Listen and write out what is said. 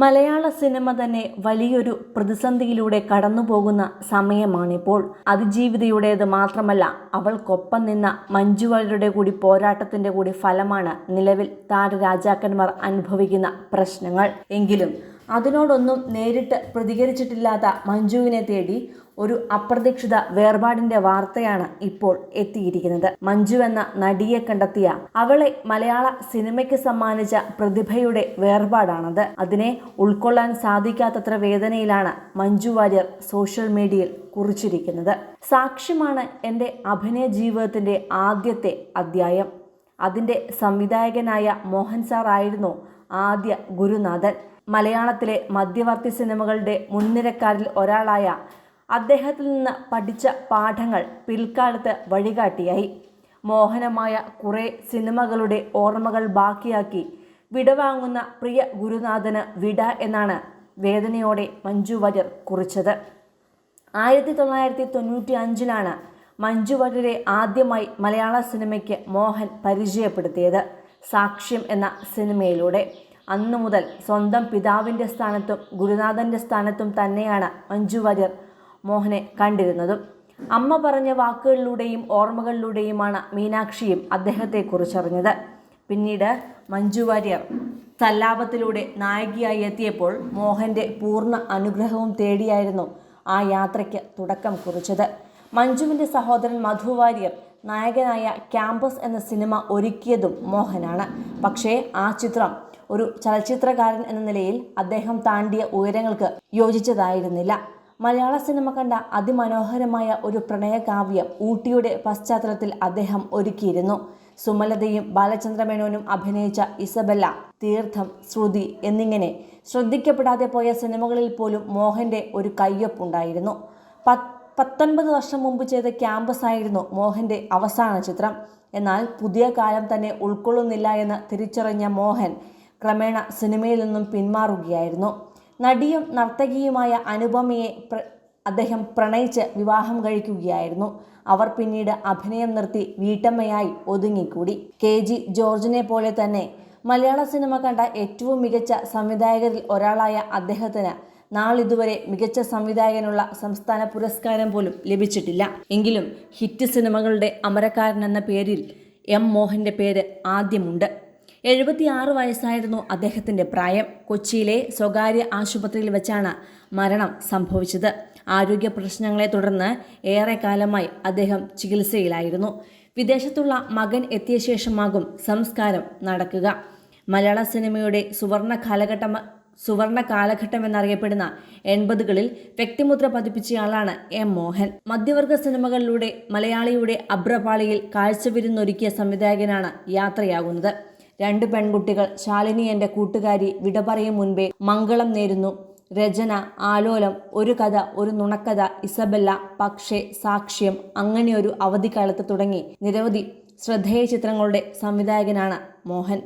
മലയാള cinema തന്നെ വലിയൊരു പ്രതിസന്ധിയിലൂടെ കടന്നുപോകുന്ന സമയമാണിപ്പോൾ. അതിജീവിതയുടേത് മാത്രമല്ല അവൾക്കൊപ്പം നിന്ന മഞ്ജുവാര്യരുടെ കൂടി പോരാട്ടത്തിന്റെ കൂടി ഫലമാണ് നിലവിൽ താരരാജാക്കന്മാർ അനുഭവിക്കുന്ന പ്രശ്നങ്ങൾ. എങ്കിലും അതിനോടൊന്നും നേരിട്ട് പ്രതികരിച്ചിട്ടില്ലാത്ത മഞ്ജുവിനെ തേടി ഒരു അപ്രതീക്ഷിത വേർപാടിന്റെ വാർത്തയാണ് ഇപ്പോൾ എത്തിയിരിക്കുന്നത്. മഞ്ജു എന്ന നടിയെ കണ്ടെത്തിയ അവളെ മലയാള സിനിമയ്ക്ക് സമ്മാനിച്ച പ്രതിഭയുടെ വേർപാടാണത്. അതിനെ ഉൾക്കൊള്ളാൻ സാധിക്കാത്തത്ര വേദനയിലാണ് മഞ്ജു വാര്യർ സോഷ്യൽ മീഡിയയിൽ കുറിച്ചിരിക്കുന്നത്. സാക്ഷ്യമാണ് എന്റെ അഭിനയ ജീവിതത്തിന്റെ ആദ്യത്തെ അധ്യായം. അതിന്റെ സംവിധായകനായ മോഹൻ സാർ ആയിരുന്നു ആദ്യ ഗുരുനാഥൻ. മലയാളത്തിലെ മധ്യവർത്തി സിനിമകളുടെ മുൻനിരക്കാരിൽ ഒരാളായ അദ്ദേഹത്തിൽ നിന്ന് പഠിച്ച പാഠങ്ങൾ പിൽക്കാലത്ത് വഴികാട്ടിയായി. മോഹനമായ കുറേ സിനിമകളുടെ ഓർമ്മകൾ ബാക്കിയാക്കി. വിടവാങ്ങുന്ന പ്രിയ ഗുരുനാഥന് വിട എന്നാണ് വേദനയോടെ മഞ്ജു വാര്യർ കുറിച്ചത്. ആയിരത്തി തൊള്ളായിരത്തി തൊണ്ണൂറ്റി അഞ്ചിലാണ് മഞ്ജു വാര്യരെ ആദ്യമായി മലയാള സിനിമയ്ക്ക് മോഹൻ പരിചയപ്പെടുത്തിയത്. സാക്ഷ്യം എന്ന സിനിമയിലൂടെ. അന്നു മുതൽ സ്വന്തം പിതാവിന്റെ സ്ഥാനത്തും ഗുരുനാഥന്റെ സ്ഥാനത്തും തന്നെയാണ് മഞ്ജു വാര്യർ മോഹനെ കണ്ടിരുന്നതും. അമ്മ പറഞ്ഞ വാക്കുകളിലൂടെയും ഓർമ്മകളിലൂടെയുമാണ് മീനാക്ഷിയും അദ്ദേഹത്തെക്കുറിച്ചറിഞ്ഞത്. പിന്നീട് മഞ്ജു വാര്യർ സല്ലാപത്തിലൂടെ നായികയായി എത്തിയപ്പോൾ മോഹന്റെ പൂർണ അനുഗ്രഹവും തേടിയായിരുന്നു ആ യാത്രയ്ക്ക് തുടക്കം കുറിച്ചത്. മഞ്ജുവിന്റെ സഹോദരൻ മധു വാര്യർ നായകനായ ക്യാമ്പസ് എന്ന സിനിമ ഒരുക്കിയതും മോഹനാണ്. പക്ഷേ ആ ചിത്രം ഒരു ചലച്ചിത്രകാരൻ എന്ന നിലയിൽ അദ്ദേഹം താണ്ടിയ ഉയരങ്ങൾക്ക് യോജിച്ചതായിരുന്നില്ല. മലയാള സിനിമ കണ്ട അതിമനോഹരമായ ഒരു പ്രണയകാവ്യം ഊട്ടിയുടെ പശ്ചാത്തലത്തിൽ അദ്ദേഹം ഒരുക്കിയിരുന്നു. സുമലതയും ബാലചന്ദ്രമേനോനും അഭിനയിച്ച ഇസബെല്ല തീർത്ഥം ശ്രുതി എന്നിങ്ങനെ ശ്രദ്ധിക്കപ്പെടാതെ പോയ സിനിമകളിൽ പോലും മോഹന്റെ ഒരു കയ്യൊപ്പുണ്ടായിരുന്നു പത്ത് പത്തൊൻപത് വർഷം മുമ്പ് ചെയ്ത ക്യാമ്പസ് ആയിരുന്നു മോഹന്റെ അവസാന ചിത്രം. എന്നാൽ പുതിയ കാലം തന്നെ ഉൾക്കൊള്ളുന്നില്ല എന്ന് തിരിച്ചറിഞ്ഞ മോഹൻ ക്രമേണ സിനിമയിൽ നിന്നും പിന്മാറുകയായിരുന്നു. നടിയും നർത്തകിയുമായ അനുപമയെ അദ്ദേഹം പ്രണയിച്ച് വിവാഹം കഴിക്കുകയായിരുന്നു. അവർ പിന്നീട് അഭിനയം നിർത്തി വീട്ടമ്മയായി ഒതുങ്ങിക്കൂടി. കെ. ജി. ജോർജിനെ പോലെ തന്നെ മലയാള സിനിമ കണ്ട ഏറ്റവും മികച്ച സംവിധായകരിൽ ഒരാളായ അദ്ദേഹത്തിന് നാളിതുവരെ മികച്ച സംവിധായകനുള്ള സംസ്ഥാന പുരസ്കാരം പോലും ലഭിച്ചിട്ടില്ല. എങ്കിലും ഹിറ്റ് സിനിമകളുടെ അമരക്കാരൻ എന്ന പേരിൽ എം മോഹന്റെ പേര് ആദ്യമുണ്ട്. എഴുപത്തിയാറ് വയസ്സായിരുന്നു അദ്ദേഹത്തിന്റെ പ്രായം. കൊച്ചിയിലെ സ്വകാര്യ ആശുപത്രിയിൽ വെച്ചാണ് മരണം സംഭവിച്ചത്. ആരോഗ്യ പ്രശ്നങ്ങളെ തുടർന്ന് ഏറെക്കാലമായി അദ്ദേഹം ചികിത്സയിലായിരുന്നു. വിദേശത്തുള്ള മകൻ എത്തിയ ശേഷമാകും സംസ്കാരം നടക്കുക. മലയാള സിനിമയുടെ സുവർണ കാലഘട്ടം സുവർണ കാലഘട്ടം എന്നറിയപ്പെടുന്ന എൺപതുകളിൽ വ്യക്തിമുദ്ര പതിപ്പിച്ചയാളാണ് എം മോഹൻ. മധ്യവർഗ സിനിമകളിലൂടെ മലയാളിയുടെ അബ്രപാളിയിൽ കാഴ്ചവിരുന്നൊരുക്കിയ സംവിധായകനാണ് യാത്രയാകുന്നത്. രണ്ട് പെൺകുട്ടികൾ ശാലിനി എന്റെ കൂട്ടുകാരി വിട പറയും മുൻപേ മംഗളം നേരുന്നു. രചന ആലോലം ഒരു കഥ ഒരു നുണക്കഥ ഇസബെല്ല പക്ഷേ സാക്ഷ്യം അങ്ങനെ ഒരു അവധിക്കാലത്ത് തുടങ്ങി. നിരവധി ശ്രദ്ധേയ ചിത്രങ്ങളുടെ സംവിധായകനാണ് മോഹൻ.